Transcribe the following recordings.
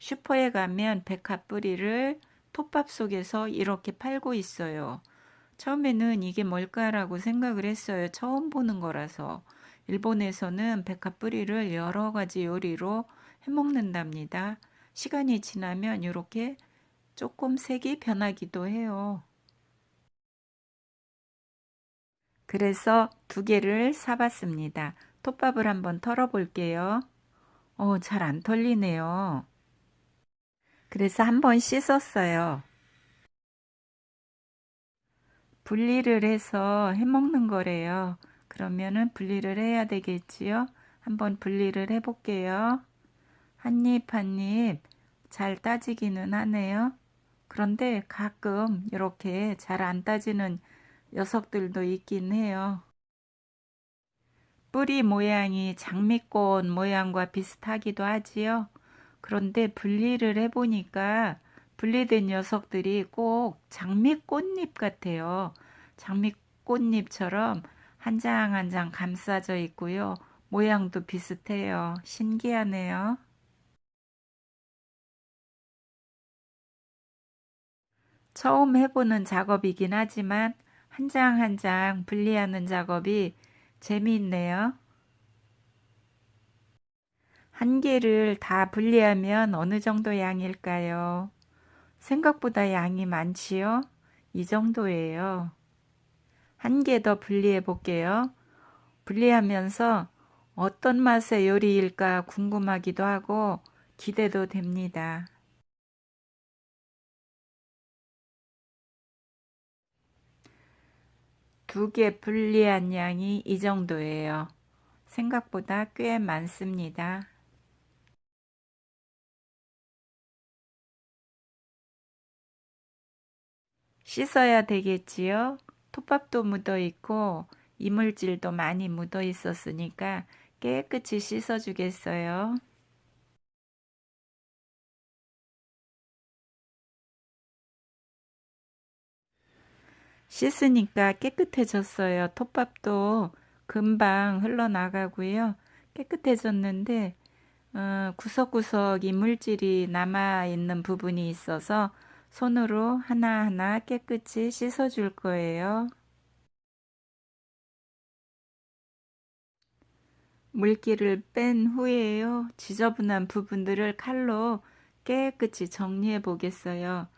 슈퍼에 가면 백합 뿌리를 톱밥 속에서 이렇게 팔고 있어요. 처음에는 이게 뭘까라고 생각을 했어요. 처음 보는 거라서. 일본에서는 백합 뿌리를 여러 가지 요리로 해 먹는답니다. 시간이 지나면 이렇게 조금 색이 변하기도 해요. 그래서 두 개를 사봤습니다. 톱밥을 한번 털어 볼게요. 어, 잘 안 털리네요. 그래서 한번 씻었어요. 분리를 해서 해먹는 거래요. 그러면은 분리를 해야 되겠지요? 한번 분리를 해볼게요. 한 입 한 입 잘 따지기는 하네요. 그런데 가끔 이렇게 잘 안 따지는 녀석들도 있긴 해요. 뿌리 모양이 장미꽃 모양과 비슷하기도 하지요. 그런데 분리를 해보니까 분리된 녀석들이 꼭 장미꽃잎 같아요. 장미꽃잎처럼 한 장 한 장 감싸져 있고요. 모양도 비슷해요. 신기하네요. 처음 해보는 작업이긴 하지만 한 장 한장 분리하는 작업이 재미있네요. 한 개를 다 분리하면 어느 정도 양일까요? 생각보다 양이 많지요? 이 정도예요. 한 개 더 분리해 볼게요. 분리하면서 어떤 맛의 요리일까 궁금하기도 하고 기대도 됩니다. 두 개 분리한 양이 이 정도예요. 생각보다 꽤 많습니다. 씻어야 되겠지요? 톱밥도 묻어 있고 이물질도 많이 묻어 있었으니까 깨끗이 씻어 주겠어요. 씻으니까 깨끗해졌어요. 톱밥도 금방 흘러나가고요. 깨끗해졌는데 어, 구석구석 이물질이 남아있는 부분이 있어서 손으로 하나하나 깨끗이 씻어줄 거예요. 물기를 뺀 후에요. 지저분한 부분들을 칼로 깨끗이 정리해 보겠어요.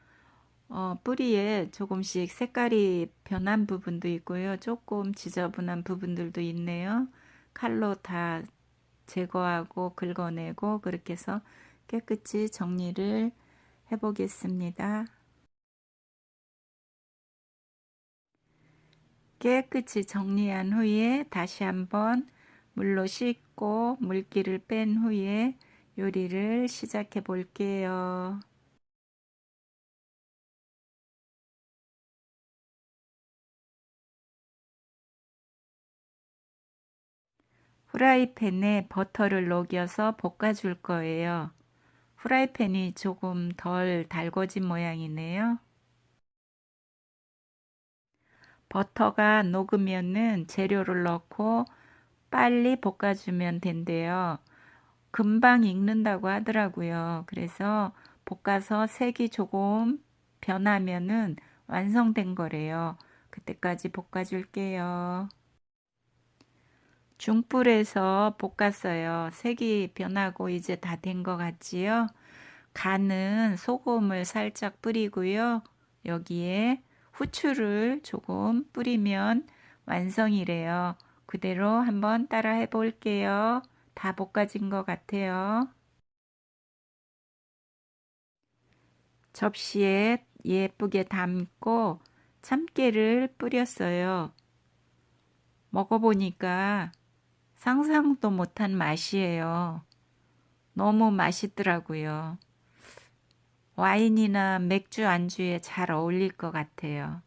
어, 뿌리에 조금씩 색깔이 변한 부분도 있고요. 조금 지저분한 부분들도 있네요. 칼로 다 제거하고 긁어내고 그렇게 해서 깨끗이 정리를 해보겠습니다. 깨끗이 정리한 후에 다시 한번 물로 씻고 물기를 뺀 후에 요리를 시작해 볼게요. 후라이팬에 버터를 녹여서 볶아줄 거예요. 후라이팬이 조금 덜 달궈진 모양이네요. 버터가 녹으면은 재료를 넣고 빨리 볶아주면 된대요. 금방 익는다고 하더라고요. 그래서 볶아서 색이 조금 변하면은 완성된 거래요. 그때까지 볶아줄게요. 중불에서 볶았어요. 색이 변하고 이제 다 된 것 같지요? 간은 소금을 살짝 뿌리고요. 여기에 후추를 조금 뿌리면 완성이래요. 그대로 한번 따라 해 볼게요. 다 볶아진 것 같아요. 접시에 예쁘게 담고 참깨를 뿌렸어요. 먹어보니까 상상도 못한 맛이에요. 너무 맛있더라고요. 와인이나 맥주 안주에 잘 어울릴 것 같아요.